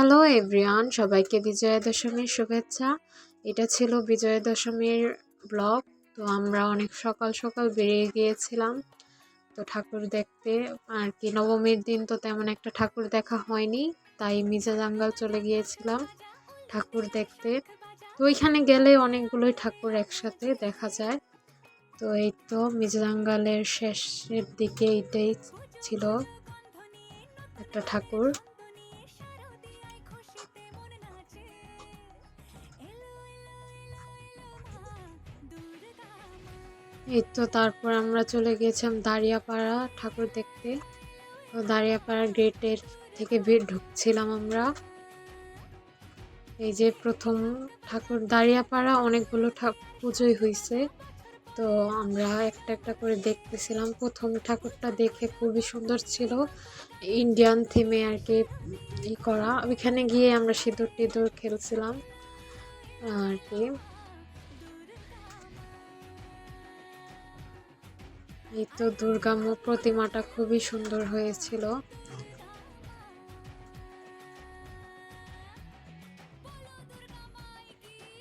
Hello everyone সবাইকে বিজয়া দশমীর শুভেচ্ছা। এটা ছিল বিজয়া দশমীর ব্লগ। তো আমরা অনেক সকাল সকাল বেরিয়ে গিয়েছিলাম। তো ঠাকুর দেখতে আর কি, নবমীর দিন তো তেমন একটা ঠাকুর দেখা হয়নি, তাই মিজা জাঙ্গাল চলে গিয়েছিলাম ঠাকুর দেখতে। তো ওইখানে গেলে অনেকগুলোই ঠাকুর একসাথে দেখা যায়। তো এই তো মিজা জাঙ্গালের শেষের দিকে এটাই ছিল একটা ঠাকুর। এই তো তারপর আমরা চলে গিয়েছিলাম দাঁড়িয়াপাড়া ঠাকুর দেখতে। তো দাঁড়িয়াপাড়া গেটের থেকে বের ঢুকছিলাম আমরা। এই যে প্রথম ঠাকুর, দাঁড়িয়াপাড়া অনেকগুলো ঠাকুর পুজোই হয়েছে তো আমরা একটা একটা করে দেখতেছিলাম। প্রথম ঠাকুরটা দেখে খুবই সুন্দর ছিল। ইন্ডিয়ান থিমে আর কি ই করা। ওইখানে গিয়ে আমরা সিঁদুর টিঁদুর খেলছিলাম। আর কি এই তো দুর্গা প্রতিমাটা খুবই সুন্দর হয়েছিল।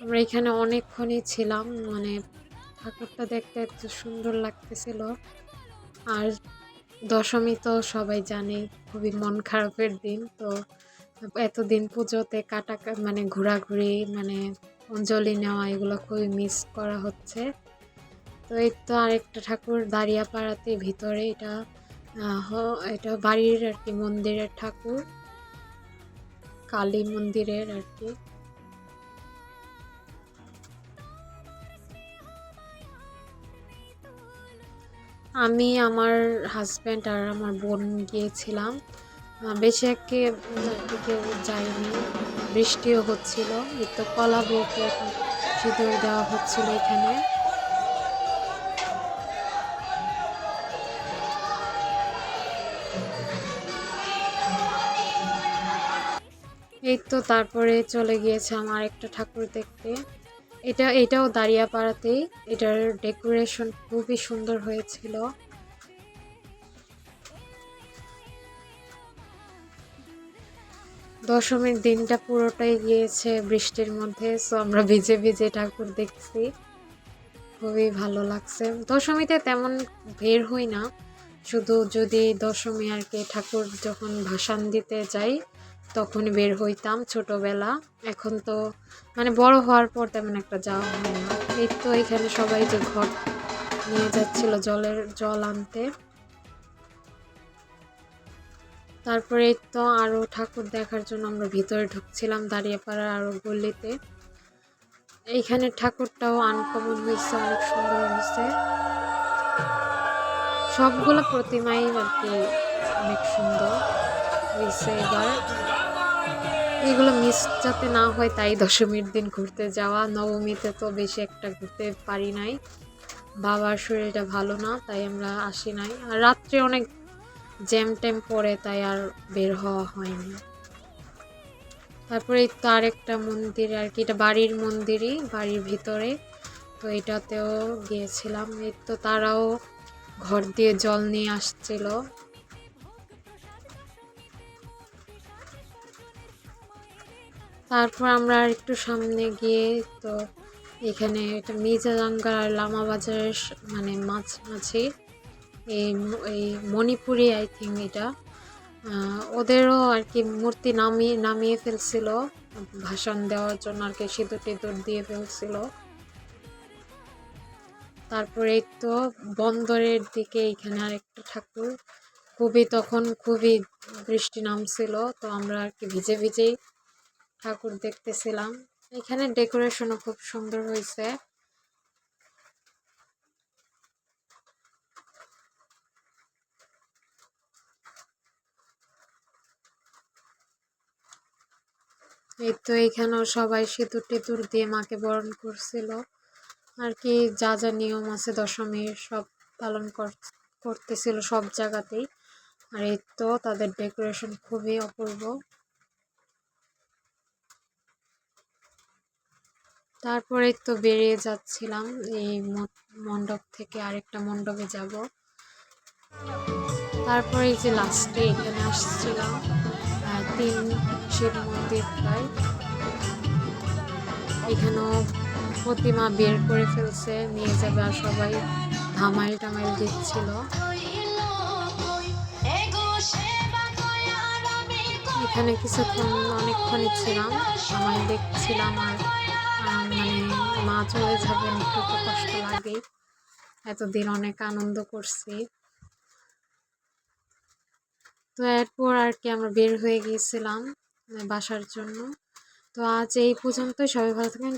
আমরা এখানে অনেকক্ষণই ছিলাম মানে ঠাকুরটা দেখতে এত সুন্দর লাগতেছিল। আর দশমী তো সবাই জানে, খুবই মন খারাপের দিন, তো এতদিন পুজোতে কাটা মানে ঘোরাঘুরি মানে অঞ্জলি নেওয়া, এগুলো খুবই মিস করা হচ্ছে। তো এই তো আরেকটা ঠাকুর দাঁড়িয়াপাড়াতে ভিতরে, এটা এটা বাড়ির আর কি মন্দিরের ঠাকুর, কালী মন্দিরের আর কি। আমি আমার হাজব্যান্ড আর আমার বোন গিয়েছিলাম বেশি একে দিকে যাইনি বৃষ্টিও হচ্ছিল, এই তো কলা বউকে এখন সিঁদুর দেওয়া হচ্ছিল এখানে। এই তো তারপরে চলে গিয়েছে আমার একটা ঠাকুর দেখতে। এটা, এটাও দাঁড়িয়াপাড়াতেই। এটার ডেকোরেশন খুবই সুন্দর হয়েছিল। দশমীর দিনটা পুরোটাই গিয়েছে বৃষ্টির মধ্যে সো আমরা ভিজে ভিজে ঠাকুর দেখছি। খুবই ভালো লাগছে। দশমীতে তেমন বের হই না। শুধু যদি দশমী আর কি ঠাকুর যখন ভাসান দিতে যাই তখন বের হইতাম ছোটবেলা। এখন তো মানে বড় হওয়ার পর তেমন একটা যাওয়া হয় না। এই তো এখানে সবাই যে ঘর নিয়ে যাচ্ছিল জলের, জল আনতে। তারপরে তো আরও ঠাকুর দেখার জন্য আমরা ভিতরে ঢুকছিলাম দাঁড়িয়ে পাড়ার আরও গলিতে। এইখানে ঠাকুরটাও আনকমন হয়েছে, অনেক সুন্দর হয়েছে। সবগুলো প্রতিমাই আর কি অনেক সুন্দর হয়েছে এবার। এগুলো মিস যাতে না হয় তাই দশমীর দিন ঘুরতে যাওয়া। নবমীতে তো বেশি একটা ঘুরতে পারি নাই। বাবার শরীরটা ভালো না, তাই আমরা আসি নাই। আর রাত্রে অনেক জ্যাম ট্যাম পড়ে, তাই আর বের হওয়া হয়নি। তারপরে তো আরেকটা মন্দির আর কি, এটা বাড়ির মন্দিরই, বাড়ির ভিতরে। তো এটাতেও গিয়েছিলাম। এই তো তারাও ঘর দিয়ে জল নিয়ে আসছিল। তারপর আমরা আর একটু সামনে গিয়ে তো এখানে এটা মির্জাজাঙ্গার আর লামা বাজারের মানে মাছ মাঝামাঝি এই এই মণিপুরি, আই থিঙ্ক এটা। ওদেরও আর কি মূর্তি নামিয়ে নামিয়ে ফেলছিল। ভাষণ দেওয়ার জন্য আর কি সিঁদুর টিঁদুর দিয়ে ফেলছিল। তারপরে তো বন্দরের দিকে এখানে আরেকটা ঠাকুর। খুবই তখন খুবই বৃষ্টি নামছিল, তো আমরা আর কি ভিজে, ভিজেই ঠাকুর দেখতেছিলাম। এখানে ডেকোরেশনও খুব সুন্দর হয়েছে এই তো এখানেও সবাই সিঁদুর টিঁদুর দিয়ে মাকে বরণ করছিল। আর কি যা যা নিয়ম আছে দশমীর সব পালন করতেছিল সব জায়গাতেই। আর এই তো তাদের ডেকোরেশন খুবই অপূর্ব। তারপরে তো বেরিয়ে যাচ্ছিলাম এই মণ্ডপ থেকে আরেকটা মণ্ডপে যাব। তারপরে যে লাস্টে এখানে আসছিলাম তিন শিব মন্দির প্রায়। এখানেও প্রতিমা বের করে ফেলছে, নিয়ে যাবে আর সবাই ধামাইল টামাইল দিচ্ছিল। এখানে কিছুক্ষণ অনেকক্ষণই ছিলাম সময় দেখছিলাম আর মা চলে যাবেন, একটু তো কষ্ট লাগে এতদিন অনেক আনন্দ করছি। তো এরপর আর কি আমরা বের হয়ে গিয়েছিলাম, বাসার জন্য। তো আজ এই পর্যন্তই, সবাই ভালো থাকবেন